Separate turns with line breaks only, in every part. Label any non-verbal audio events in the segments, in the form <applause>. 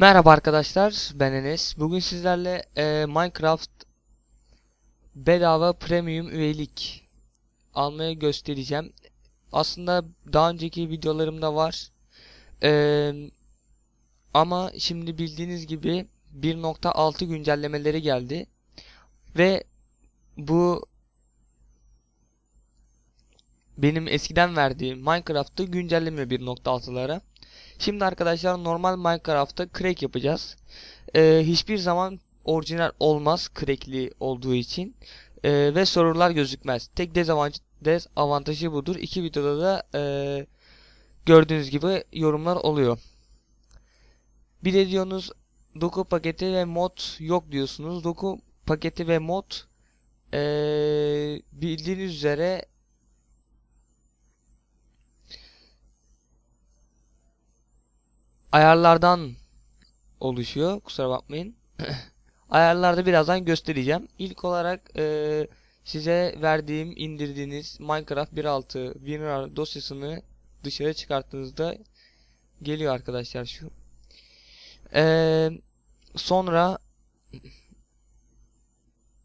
Merhaba arkadaşlar, ben Enes. Bugün sizlerle e, Minecraft bedava premium üyelik almayı göstereceğim. Aslında daha önceki videolarımda var. E, ama şimdi bildiğiniz gibi 1.6 güncellemeleri geldi. Ve bu benim eskiden verdiğim Minecraft'ı güncellemiyor 1.6'lara. Şimdi arkadaşlar normal Minecraft'ta crack yapacağız. Ee, hiçbir zaman orijinal olmaz crackli olduğu için. Ee, ve sorular gözükmez. Tek dezavantajı, budur. İki videoda da e, gördüğünüz gibi yorumlar oluyor. Bir de diyorsunuz doku paketi ve mod yok diyorsunuz. Doku paketi ve mod e, bildiğiniz üzere ayarlardan oluşuyor. Kusura bakmayın. <clears throat> Ayarlarda birazdan göstereceğim. İlk olarak e, size verdiğim indirdiğiniz Minecraft 1.6 WinRAR dosyasını dışarı çıkarttığınızda geliyor arkadaşlar şu. E, sonra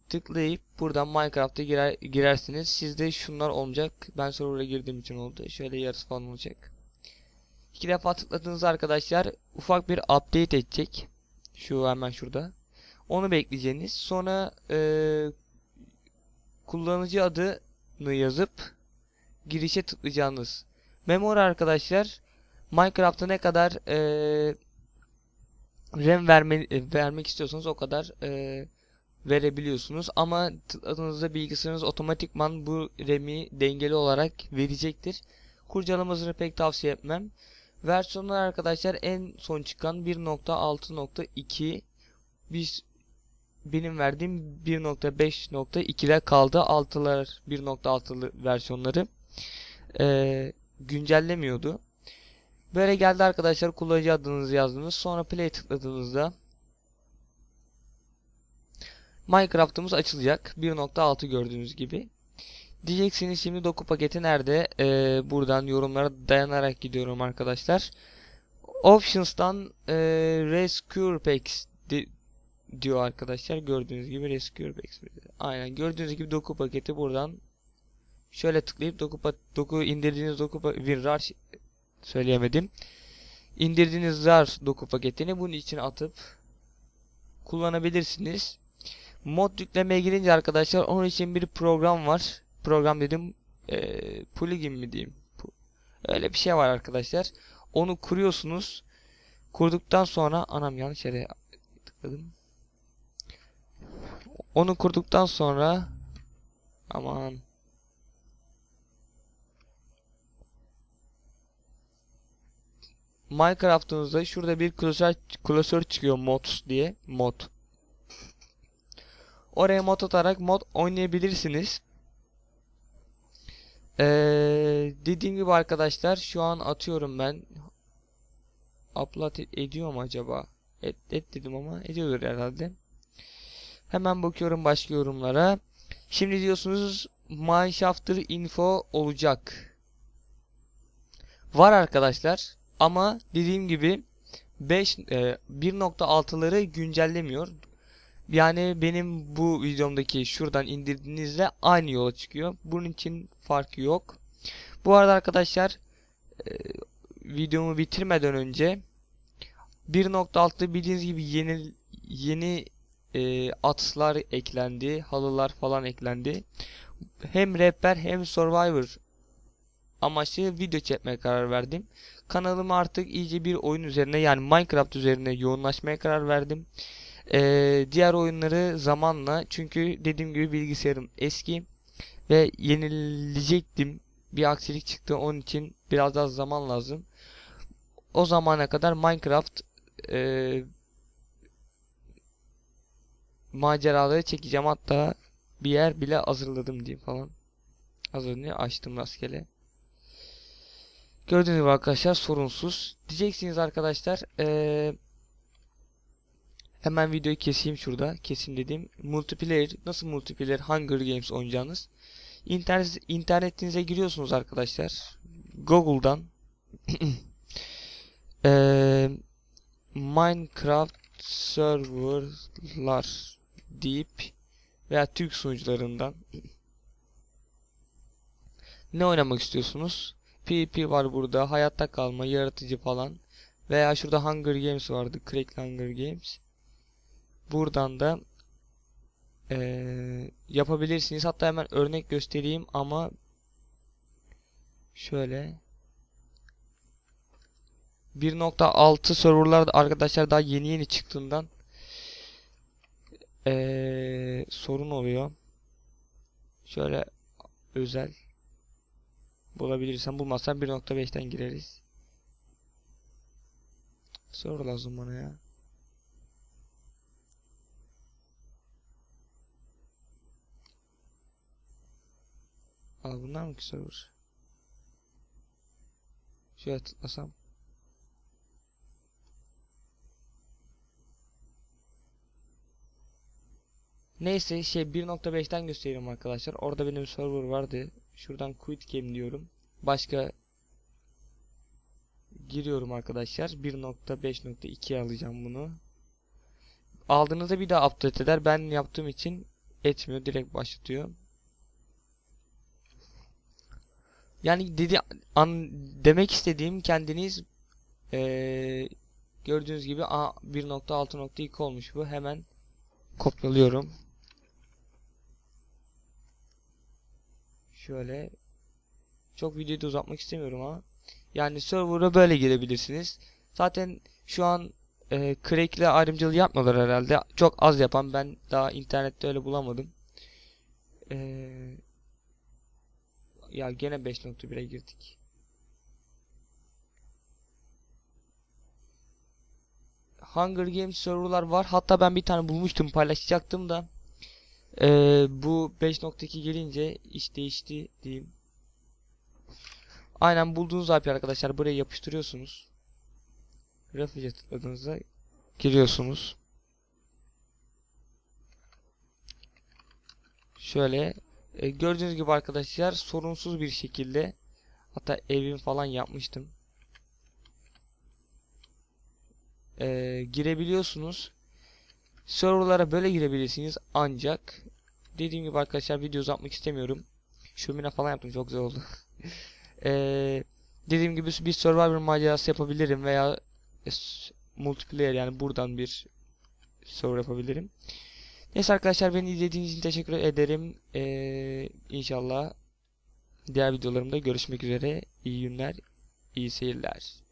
tıklayıp buradan Minecraft'a girer, girersiniz. Sizde şunlar olacak. Ben server'a girdiğim için oldu. Şöyle yarısı falan olacak. İki defa tıkladığınızda arkadaşlar ufak bir update edecek. Şu hemen şurada. Onu bekleyeceğiniz. Sonra e, kullanıcı adını yazıp girişe tıklayacağınız. Memory arkadaşlar Minecraft'a ne kadar e, RAM verme, vermek istiyorsanız o kadar e, verebiliyorsunuz. Ama tıkladığınızda bilgisayarınız otomatikman bu RAM'i dengeli olarak verecektir. Kurcalamasını pek tavsiye etmem. Versiyonlar arkadaşlar en son çıkan 1.6.2 biz benim verdiğim 1.5.2'de kaldı. 6'lar 1.6'lı versiyonları ee, güncellemiyordu. Böyle geldi arkadaşlar kullanıcı adınızı yazdınız. Sonra play tıkladığınızda Minecraft'ımız açılacak. 1.6 gördüğünüz gibi. Diyeceksiniz şimdi doku paketi nerede? Ee, buradan yorumlara dayanarak gidiyorum arkadaşlar. Options'tan e, Rescue Packs di diyor arkadaşlar. Gördüğünüz gibi Rescue Packs. Aynen gördüğünüz gibi doku paketi buradan şöyle tıklayıp doku, doku indirdiğiniz doku WinRAR söyleyemedim. İndirdiğiniz RAR doku paketini bunun için atıp kullanabilirsiniz. Mod yüklemeye girince arkadaşlar onun için bir program var program dedim. E, plugin mi diyeyim? Öyle bir şey var arkadaşlar. Onu kuruyorsunuz. Kurduktan sonra anam yanlış yere tıkladım. Onu kurduktan sonra aman. Minecraft'ınızda şurada bir klasör, klasör çıkıyor mods diye mod. Oraya mod atarak mod oynayabilirsiniz ee, dediğim gibi arkadaşlar şu an atıyorum ben. Upload ed ediyor mu acaba? Et, et dedim ama ediyordur herhalde. Hemen bakıyorum başka yorumlara. Şimdi diyorsunuz Mineshafter info olacak. Var arkadaşlar ama dediğim gibi 5 e, 1.6'ları güncellemiyor. Yani benim bu videomdaki şuradan indirdiğinizde aynı yola çıkıyor. Bunun için farkı yok. Bu arada arkadaşlar e, videomu bitirmeden önce 1.6'da bildiğiniz gibi yeni yeni e, atlar eklendi, halılar falan eklendi. Hem rehber hem survivor amaçlı video çekmeye karar verdim. Kanalımı artık iyice bir oyun üzerine yani Minecraft üzerine yoğunlaşmaya karar verdim. Ee, diğer oyunları zamanla çünkü dediğim gibi bilgisayarım eski ve yenilecektim. Bir aksilik çıktı onun için biraz daha zaman lazım. O zamana kadar Minecraft e, maceraları çekeceğim hatta bir yer bile hazırladım diyeyim falan. Az açtım rastgele. Gördüğünüz gibi arkadaşlar sorunsuz. Diyeceksiniz arkadaşlar eee Hemen videoyu keseyim şurada. Kesim dediğim multiplayer nasıl multiplayer Hunger Games oynayacağınız. İnternet internetinize giriyorsunuz arkadaşlar. Google'dan <clears throat> ee, Minecraft serverlar deyip veya Türk sunucularından <clears throat> ne oynamak istiyorsunuz? PvP var burada, hayatta kalma, yaratıcı falan. Veya şurada Hunger Games vardı, Crack Hunger Games. Buradan da eee, yapabilirsiniz. Hatta hemen örnek göstereyim ama şöyle 1.6 serverlar arkadaşlar daha yeni yeni çıktığından eee, sorun oluyor. Şöyle özel bulabilirsem bulmazsam 1.5'ten gireriz. Soru lazım bana ya. Al bunlar mı ki server? Şöyle tıklasam. Neyse şey 1.5'ten göstereyim arkadaşlar. Orada benim server vardı. Şuradan quit game diyorum. Başka giriyorum arkadaşlar. 1.5.2 alacağım bunu. Aldığınızda bir daha update eder. Ben yaptığım için etmiyor. Direkt başlatıyor. Yani dedi an, demek istediğim kendiniz eee, gördüğünüz gibi a 1.6.2 olmuş bu. Hemen kopyalıyorum. Şöyle çok videoyu da uzatmak istemiyorum ama yani server'a böyle girebilirsiniz. Zaten şu an e, crack ile ayrımcılığı yapmıyorlar herhalde. Çok az yapan ben daha internette öyle bulamadım. E, ya gene 5.1'e girdik. Hunger Games serverlar var. Hatta ben bir tane bulmuştum paylaşacaktım da ee, bu 5.2 gelince iş değişti diyeyim. Aynen bulduğunuz IP arkadaşlar buraya yapıştırıyorsunuz. Refuge'e tıkladığınızda giriyorsunuz. Şöyle e, gördüğünüz gibi arkadaşlar sorunsuz bir şekilde hatta evim falan yapmıştım. E, girebiliyorsunuz. Serverlara böyle girebilirsiniz ancak dediğim gibi arkadaşlar video uzatmak istemiyorum. Şömine falan yaptım çok güzel oldu. ee, <laughs> dediğim gibi bir Survivor macerası yapabilirim veya multiplayer yani buradan bir server yapabilirim. Neyse arkadaşlar beni izlediğiniz için teşekkür ederim. Ee, inşallah diğer videolarımda görüşmek üzere. İyi günler, iyi seyirler.